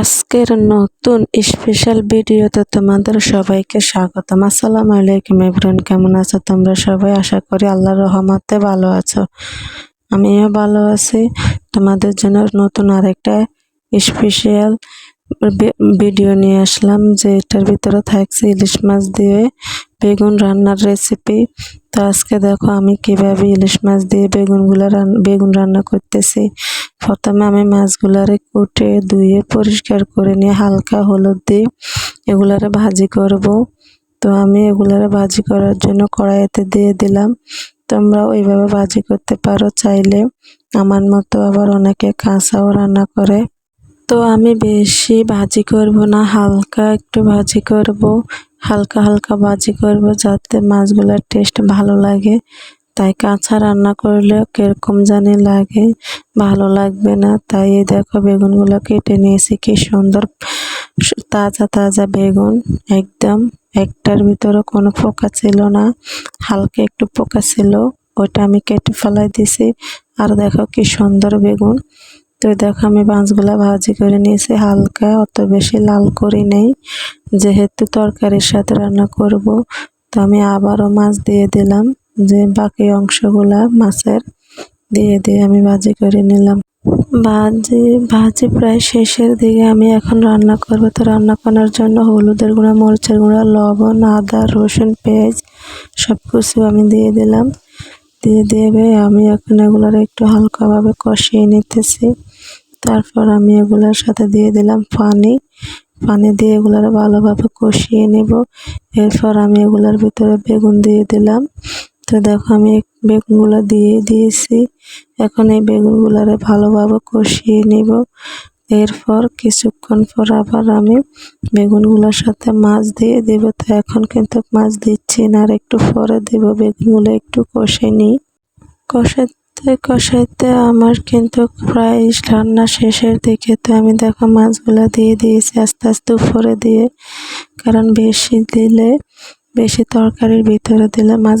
আজকের নতুন স্পেশাল ভিডিওতে তোমাদের সবাইকে স্বাগতম। আসসালামু আলাইকুম এভরিওয়ান, কেমন আছো তোমরা সবাই? আশা করি আল্লাহর রহমতে ভালো আছো। আমিও ভালো আছি। তোমাদের জন্য নতুন আরেকটা স্পেশাল ভিডিও নিয়ে আসলাম যে এটার ভিতরে থাকছে ইলিশ মাছ দিয়ে বেগুন রান্নার রেসিপি তো আজকে দেখো আমি কীভাবে ইলিশ মাছ দিয়ে বেগুনগুলো বেগুন রান্না করতেছি। প্রথমে আমি মাছগুলারে কুটে ধুয়ে পরিষ্কার করে নিয়ে হালকা হলুদ দিয়ে এগুলারে ভাজি করব। তো আমি এগুলারে ভাজি করার জন্য কড়াইতে দিয়ে দিলাম। তোমরা ওইভাবে ভাজি করতে পারো চাইলে। আমার মতো আবার অনেকে কাঁচাও রান্না করে। তো আমি বেশি ভাজি করব না, হালকা একটু ভাজি করব, হালকা হালকা ভাজি করব যাতে মাছগুলোর টেস্ট ভালো লাগে। তাই কাঁচা রান্না করলে কীরকম জানি লাগে, ভালো লাগবে না। তাই এই দেখো বেগুনগুলো কেটে নিয়েছি, কি সুন্দর তাজা তাজা বেগুন। একদম একটার ভিতরে কোনো পোকা ছিল না, হালকা একটু পোকা ছিল, ওইটা আমি কেটে ফেলাই দিছি। আর দেখো কি সুন্দর বেগুন। তো দেখো, আমি মাছগুলো ভাজি করে নিয়েছি। হালকা, অত বেশি লাল করি নেই। যেহেতু তরকারির সাথে রান্না করব, তো আমি আবারও মাছ দিয়ে দিলাম। যে বাকি অংশগুলা মাছের, দিয়ে দিয়ে আমি ভাজি করে নিলাম। ভাজি ভাজি প্রায় শেষের দিকে আমি এখন রান্না করব। তো রান্না করার জন্য হলুদের গুঁড়া, মরিচের গুঁড়া, লবণ, আদা, রসুন, পেঁয়াজ সব কিছু আমি দিয়ে দিলাম। দিয়ে দেবে, আমি এখন এগুলোর একটু হালকাভাবে কষিয়ে নিতেছি। তারপর আমি এগুলোর সাথে দিয়ে দিলাম পানি। পানি দিয়ে এগুলোর ভালোভাবে কষিয়ে নেব। এরপর আমি এগুলোর ভিতরে বেগুন দিয়ে দিলাম। তো দেখো, আমি বেগুনগুলো দিয়ে দিয়েছি। এখন এই বেগুনগুলোরে ভালোভাবে কষিয়ে নেব। এরপর কিছুক্ষণ পর আবার আমি বেগুনগুলোর সাথে মাছ দিয়ে দেব। তো এখন কিন্তু মাছ দিচ্ছি না, আর একটু পরে দেব। বেগুনগুলো একটু কষে নিই। কষাতে কষাইতে আমার কিন্তু প্রায় রান্না শেষের দিকে। তো আমি দেখো মাছগুলো দিয়ে দিয়েছি আস্তে আস্তে উপরে দিয়ে। কারণ বেশি দিলে, বেশি তরকারির ভিতরে দিলে মাছ